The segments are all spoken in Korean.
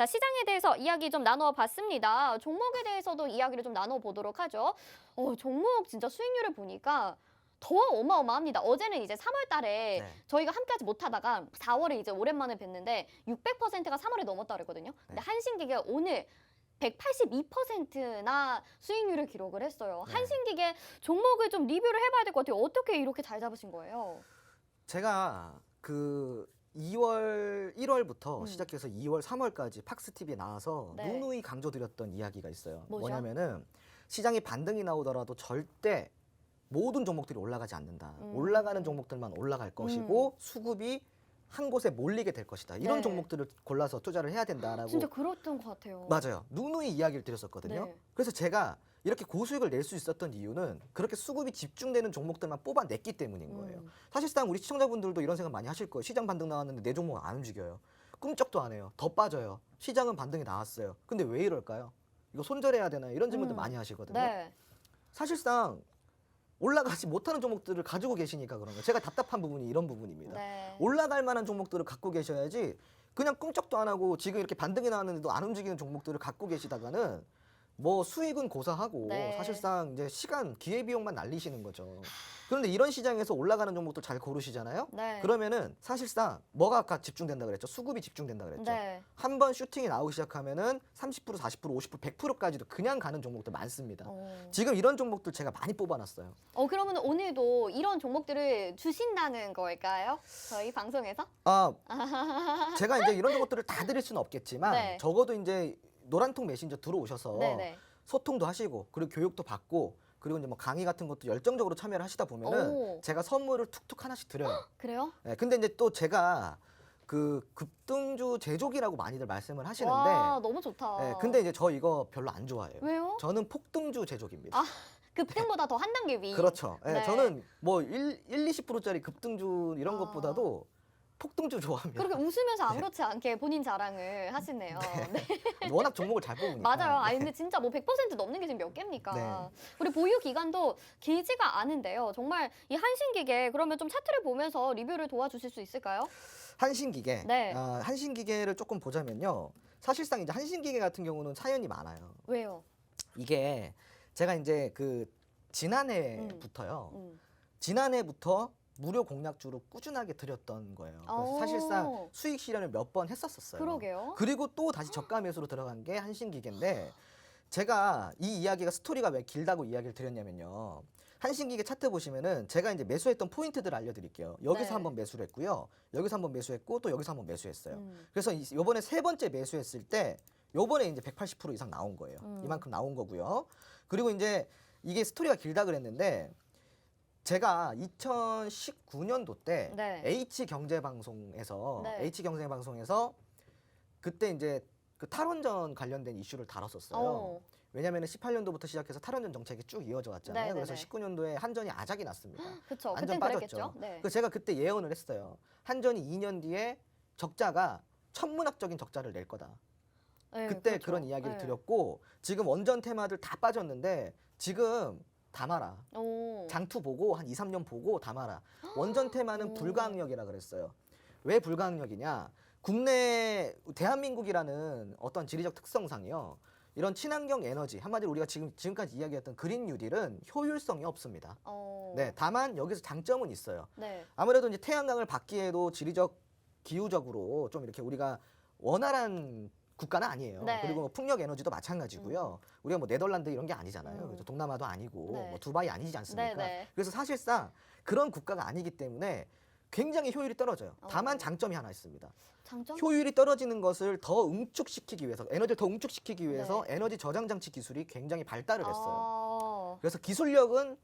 자, 시장에 대해서 이야기 좀 나눠봤습니다. 종목에 대해서도 이야기를 좀 나눠보도록 하죠. 어, 종목 진짜 수익률을 보니까 더 어마어마합니다. 어제는 이제 3월 달에 네. 저희가 함께 하지 못하다가 4월에 이제 오랜만에 뵀는데 600%가 3월에 넘었다 그랬거든요. 근데 네. 한신기계 오늘 182%나 수익률을 기록을 했어요. 네. 한신기계 종목을 좀 리뷰를 해봐야 될 것 같아요. 어떻게 이렇게 잘 잡으신 거예요? 제가 그 2월 1월부터 음. 시작해서 2월 3월까지 팍스 TV에 나와서 네. 누누이 강조드렸던 이야기가 있어요. 뭐죠? 뭐냐면은 시장이 반등이 나오더라도 절대 모든 종목들이 올라가지 않는다. 음. 올라가는 종목들만 올라갈 것이고 수급이 한 곳에 몰리게 될 것이다. 이런 네. 종목들을 골라서 투자를 해야 된다라고 진짜 그랬던 것 같아요. 맞아요. 누누이 이야기를 드렸었거든요. 네. 그래서 제가 이렇게 고수익을 낼 수 있었던 이유는 그렇게 수급이 집중되는 종목들만 뽑아냈기 때문인 거예요. 음. 사실상 우리 시청자분들도 이런 생각 많이 하실 거예요. 시장 반등 나왔는데 내 종목 안 움직여요. 꿈쩍도 안 해요. 더 빠져요. 시장은 반등이 나왔어요. 근데 왜 이럴까요? 이거 손절해야 되나요? 이런 질문들 음. 많이 하시거든요. 네. 사실상 올라가지 못하는 종목들을 가지고 계시니까 그런 거예요. 제가 답답한 부분이 이런 부분입니다. 네. 올라갈 만한 종목들을 갖고 계셔야지 그냥 꿈쩍도 안 하고 지금 이렇게 반등이 나왔는데도 안 움직이는 종목들을 갖고 계시다가는 뭐 수익은 고사하고 네. 사실상 이제 시간 기회 비용만 날리시는 거죠. 그런데 이런 시장에서 올라가는 종목들 잘 고르시잖아요. 네. 그러면은 사실상 뭐가 아까 집중된다 그랬죠? 수급이 집중된다 그랬죠. 네. 한 번 슈팅이 나오기 시작하면은 30% 40% 50% 100%까지도 그냥 가는 종목들 많습니다. 어. 지금 이런 종목들 제가 많이 뽑아놨어요. 어 그러면 오늘도 이런 종목들을 주신다는 걸까요? 저희 방송에서? 아, 제가 이제 이런 것들을 다 드릴 수는 없겠지만 네. 적어도 이제 노란통 메신저 들어오셔서 네네. 소통도 하시고 그리고 교육도 받고 그리고 이제 뭐 강의 같은 것도 열정적으로 참여를 하시다 보면은 오. 제가 선물을 툭툭 하나씩 드려요. 그래요? 예, 근데 이제 또 제가 그 급등주 제조기라고 많이들 말씀을 하시는데 와 너무 좋다. 예, 근데 이제 저 이거 별로 안 좋아해요. 왜요? 저는 폭등주 제조기입니다. 아, 급등보다 더 한 단계 위. 그렇죠. 예, 네. 저는 뭐 1, 1 20%짜리 급등주 이런 아. 것보다도 폭등주 좋아합니다. 그렇게 웃으면서 아무렇지 않게 본인 자랑을 하시네요. 네. 워낙 종목을 잘 뽑으니까. 맞아요. 네. 근데 진짜 뭐 100% 넘는 게 지금 몇 개입니까? 네. 우리 보유 기간도 길지가 않은데요. 정말 이 한신기계 그러면 좀 차트를 보면서 리뷰를 도와주실 수 있을까요? 한신기계. 네. 아, 한신기계를 조금 보자면요. 사실상 이제 한신기계 같은 경우는 사연이 많아요. 왜요? 이게 제가 이제 그 지난해부터요. 음. 지난해부터 무료 공략주로 꾸준하게 드렸던 거예요. 그래서 오. 사실상 수익 실현을 몇 번 했었었어요. 그러게요. 그리고 또 다시 저가 매수로 들어간 게 한신기계인데 제가 이 이야기가 스토리가 왜 길다고 이야기를 드렸냐면요. 한신기계 차트 보시면은 제가 이제 매수했던 포인트들을 알려드릴게요. 여기서 네. 한번 매수를 했고요. 여기서 한번 매수했고 또 여기서 한번 매수했어요. 음. 그래서 이- 요번에 세 번째 매수했을 때 요번에 이제 180% 이상 나온 거예요. 음. 이만큼 나온 거고요. 그리고 이제 이게 스토리가 길다 그랬는데 제가 2019년도 때 네. H 경제 방송에서 네. H 경제 방송에서 그때 이제 그 탈원전 관련된 이슈를 다뤘었어요. 어. 왜냐하면 18년도부터 시작해서 탈원전 정책이 쭉 이어져 왔잖아요. 네, 네, 그래서 네. 19년도에 한전이 아작이 났습니다. 그쵸. 완전 빠졌죠. 네. 그래서 제가 그때 예언을 했어요. 한전이 2년 뒤에 적자가 천문학적인 적자를 낼 거다. 네, 그때 그렇죠. 그런 이야기를 네. 드렸고 지금 원전 테마들 다 빠졌는데 지금 담아라. 오. 장투 보고 한 2, 3년 보고 담아라. 원전 테마는 오. 불가항력이라 그랬어요. 왜 불가항력이냐? 국내 대한민국이라는 어떤 지리적 특성상이요. 이런 친환경 에너지 한마디로 우리가 지금 지금까지 이야기했던 그린 뉴딜은 효율성이 없습니다. 어. 네, 다만 여기서 장점은 있어요. 네. 아무래도 이제 태양광을 받기에도 지리적 기후적으로 좀 이렇게 우리가 원활한 국가는 아니에요. 네. 그리고 뭐 풍력 에너지도 마찬가지고요. 우리가 뭐 네덜란드 이런 게 아니잖아요. 음. 그래서 동남아도 아니고 네. 뭐 두바이 아니지 않습니까? 네, 네. 그래서 사실상 그런 국가가 아니기 때문에 굉장히 효율이 떨어져요. 다만 어. 장점이 하나 있습니다. 장점? 효율이 떨어지는 것을 더 응축시키기 위해서 에너지를 더 응축시키기 위해서 네. 에너지 저장 장치 기술이 굉장히 발달을 했어요. 아. 그래서 기술력은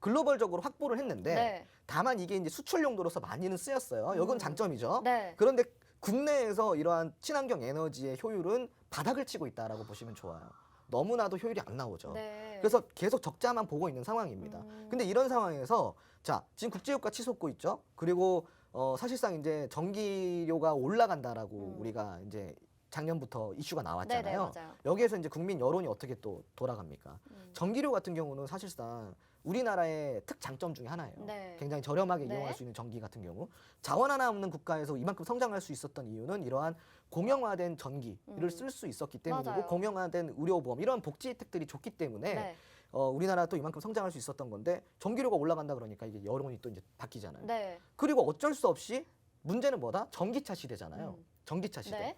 글로벌적으로 확보를 했는데 네. 다만 이게 이제 수출 용도로서 많이는 쓰였어요. 이건 음. 장점이죠. 네. 그런데 국내에서 이러한 친환경 에너지의 효율은 바닥을 치고 있다라고 보시면 좋아요. 너무나도 효율이 안 나오죠. 네. 그래서 계속 적자만 보고 있는 상황입니다. 음. 근데 이런 상황에서 자 지금 국제유가 치솟고 있죠. 그리고 어, 사실상 이제 전기료가 올라간다라고 음. 우리가 이제 작년부터 이슈가 네네 나왔잖아요. 맞아요. 여기에서 이제 국민 여론이 어떻게 또 돌아갑니까? 음. 전기료 같은 경우는 사실상 우리나라의 특장점 중에 하나예요. 네. 굉장히 저렴하게 네. 이용할 수 있는 전기 같은 경우 자원 하나 없는 국가에서 이만큼 성장할 수 있었던 이유는 이러한 공영화된 전기를 음. 쓸수 있었기 때문이고 맞아요. 공영화된 의료보험 이런 복지 혜택들이 좋기 때문에 네. 어, 우리나라 또 이만큼 성장할 수 있었던 건데 전기료가 올라간다 그러니까 이게 여론이 또 이제 바뀌잖아요. 네. 그리고 어쩔 수 없이 문제는 뭐다? 전기차 시대잖아요. 음. 전기차 시대. 네.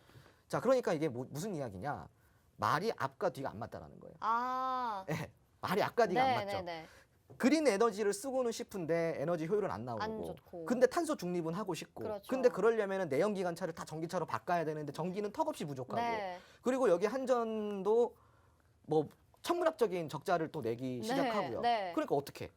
자, 그러니까 이게 뭐- 무슨 이야기냐? 말이 앞과 뒤가 안 맞다라는 거예요. 아. 예, 말이 앞과 뒤가 안 맞죠. 네, 네. 그린 에너지를 쓰고는 싶은데 에너지 효율은 안 나오고. 안 좋고. 근데 탄소 중립은 하고 싶고. 그렇죠. 근데 그러려면은 내연기관차를 다 전기차로 바꿔야 되는데 전기는 턱없이 부족하고. 네. 그리고 여기 한전도 뭐 천문학적인 적자를 또 내기 네, 시작하고요. 네. 그러니까 어떻게?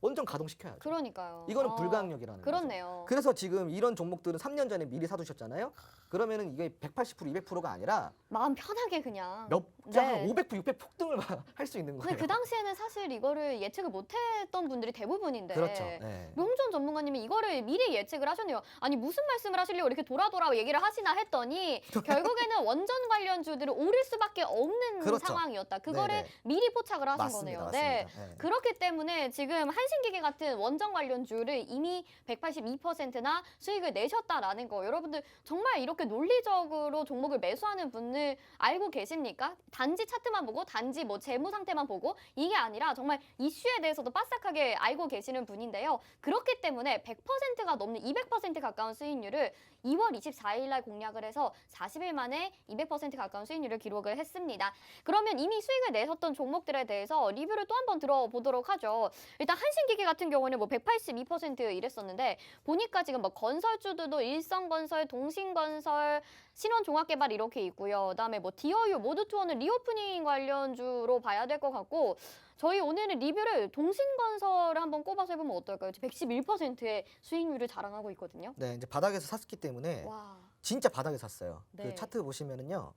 원전 가동시켜야죠. 그러니까요. 이거는 아, 불가항력이라는 거죠. 그렇네요. 그래서 지금 이런 종목들은 3년 전에 미리 사두셨잖아요. 그러면은 이게 180% 200%가 아니라 마음 편하게 그냥. 몇 자, 네. 500%, 600 폭등을 할 수 있는 거예요. 근데 그 당시에는 사실 이거를 예측을 못했던 분들이 대부분인데. 그렇죠. 네. 명준 전문가님이 이거를 미리 예측을 하셨네요. 아니 무슨 말씀을 하시려고 이렇게 돌아 돌아 얘기를 하시나 했더니 결국에는 원전 관련주들을 오를 수밖에 없는 그렇죠. 상황이었다. 그거를 네네. 미리 포착을 하신 맞습니다. 거네요. 네. 맞습니다. 네. 그렇기 때문에 지금 한 신기계 같은 원전 관련주를 이미 182%나 수익을 내셨다라는 거 여러분들 정말 이렇게 논리적으로 종목을 매수하는 분을 알고 계십니까? 단지 차트만 보고 단지 뭐 재무 상태만 보고 이게 아니라 정말 이슈에 대해서도 빠삭하게 알고 계시는 분인데요. 그렇기 때문에 100%가 넘는 200% 가까운 수익률을 2월 24일 날 공략을 해서 40일 만에 200% 가까운 수익률을 기록을 했습니다. 그러면 이미 수익을 내셨던 종목들에 대해서 리뷰를 또 한번 들어보도록 하죠. 일단 한 신기계 같은 경우는 뭐 182% 이랬었는데 보니까 지금 뭐 건설주들도 일성건설, 동신건설, 신원종합개발 이렇게 있고요. 그다음에 뭐 디어유, 모드투어는 리오프닝 관련주로 봐야 될 것 같고 저희 오늘은 리뷰를 동신건설을 한번 꼽아서 해보면 어떨까요? 111%의 수익률을 자랑하고 있거든요. 네, 이제 바닥에서 샀기 때문에 와, 진짜 바닥에 샀어요. 네. 그 차트 보시면은요.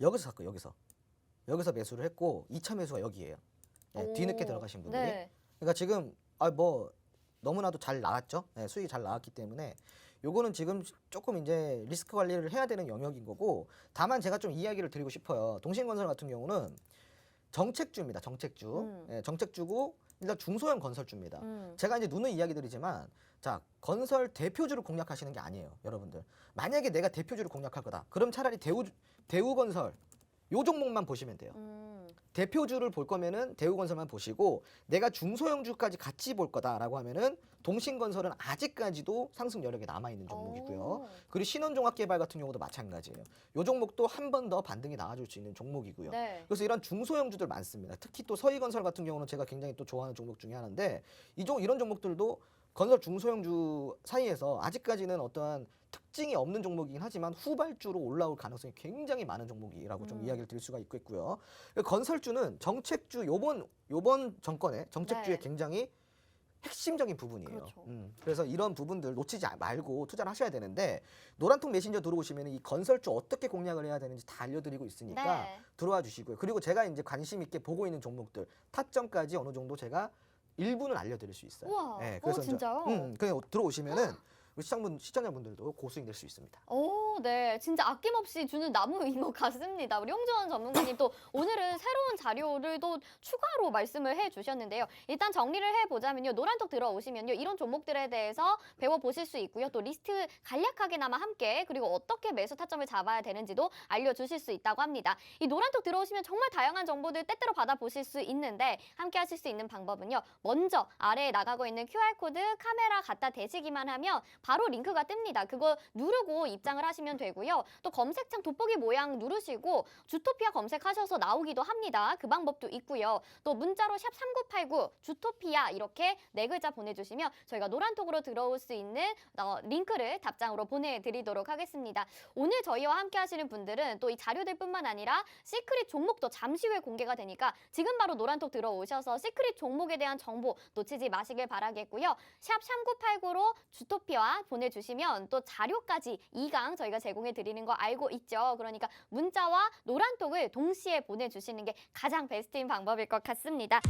여기서 샀고 여기서. 여기서 매수를 했고 2차 매수가 여기예요. 네, 오, 뒤늦게 들어가신 분들이. 네. 그러니까 지금 아 뭐 너무나도 잘 나왔죠. 네, 수익이 잘 나왔기 때문에 요거는 지금 조금 이제 리스크 관리를 해야 되는 영역인 거고 다만 제가 좀 이야기를 드리고 싶어요. 동신건설 같은 경우는 정책주입니다. 정책주. 음. 예, 정책주고 일단 중소형 건설주입니다. 음. 제가 이제 누누이 이야기 드리지만 자 건설 대표주를 공략하시는 게 아니에요, 여러분들. 만약에 내가 대표주를 공략할 거다, 그럼 차라리 대우 대우건설 요 종목만 보시면 돼요. 음. 대표주를 볼 거면은 대우건설만 보시고 내가 중소형주까지 같이 볼 거다라고 하면은 동신건설은 아직까지도 상승 여력이 남아 있는 종목이고요. 오. 그리고 신원종합개발 같은 경우도 마찬가지예요. 요 종목도 한 번 더 반등이 나와줄 수 있는 종목이고요. 네. 그래서 이런 중소형주들 많습니다. 특히 또 서희건설 같은 경우는 제가 굉장히 또 좋아하는 종목 중에 하나인데 이종 이런 종목들도 건설 중소형주 사이에서 아직까지는 어떠한 특징이 없는 종목이긴 하지만 후발주로 올라올 가능성이 굉장히 많은 종목이라고 좀 음. 이야기를 드릴 수가 있겠고요. 건설주는 정책주 요번 요번 정권의 정책주의 네. 굉장히 핵심적인 부분이에요. 그렇죠. 음, 그래서 이런 부분들 놓치지 말고 투자를 하셔야 되는데 노란통 메신저 들어오시면 이 건설주 어떻게 공략을 해야 되는지 다 알려드리고 있으니까 네. 들어와 주시고요. 그리고 제가 이제 관심 있게 보고 있는 종목들 타점까지 어느 정도 제가 일부는 알려드릴 수 있어요. 우와. 네, 어, 이제, 진짜요? 음, 그냥 들어오시면은 우리 시청분 시청자분들도 고수익 낼 수 있습니다. 오, 네. 진짜 아낌없이 주는 나무인 것 같습니다. 우리 홍조원 전문가님 또 오늘은 새로운 자료를 또 추가로 말씀을 해 주셨는데요. 일단 정리를 해 보자면요. 노란톡 들어오시면요. 이런 종목들에 대해서 배워 보실 수 있고요. 또 리스트 간략하게나마 함께 그리고 어떻게 매수 타점을 잡아야 되는지도 알려 주실 수 있다고 합니다. 이 노란톡 들어오시면 정말 다양한 정보들 때때로 받아 보실 수 있는데 함께 하실 수 있는 방법은요. 먼저 아래에 나가고 있는 QR코드 카메라 갖다 대시기만 하면 바로 링크가 뜹니다. 그거 누르고 입장을 하시면 되고요. 또 검색창 돋보기 모양 누르시고 주토피아 검색하셔서 나오기도 합니다. 그 방법도 있고요. 또 문자로 샵 3989 주토피아 이렇게 네 글자 보내주시면 저희가 노란톡으로 들어올 수 있는 어, 링크를 답장으로 보내드리도록 하겠습니다. 오늘 저희와 함께 하시는 분들은 또 이 자료들뿐만 아니라 시크릿 종목도 잠시 후에 공개가 되니까 지금 바로 노란톡 들어오셔서 시크릿 종목에 대한 정보 놓치지 마시길 바라겠고요. 샵 3989로 주토피아 보내주시면 또 자료까지 2강 저희가 제공해 드리는 거 알고 있죠. 그러니까 문자와 노란톡을 동시에 보내주시는 게 가장 베스트인 방법일 것 같습니다.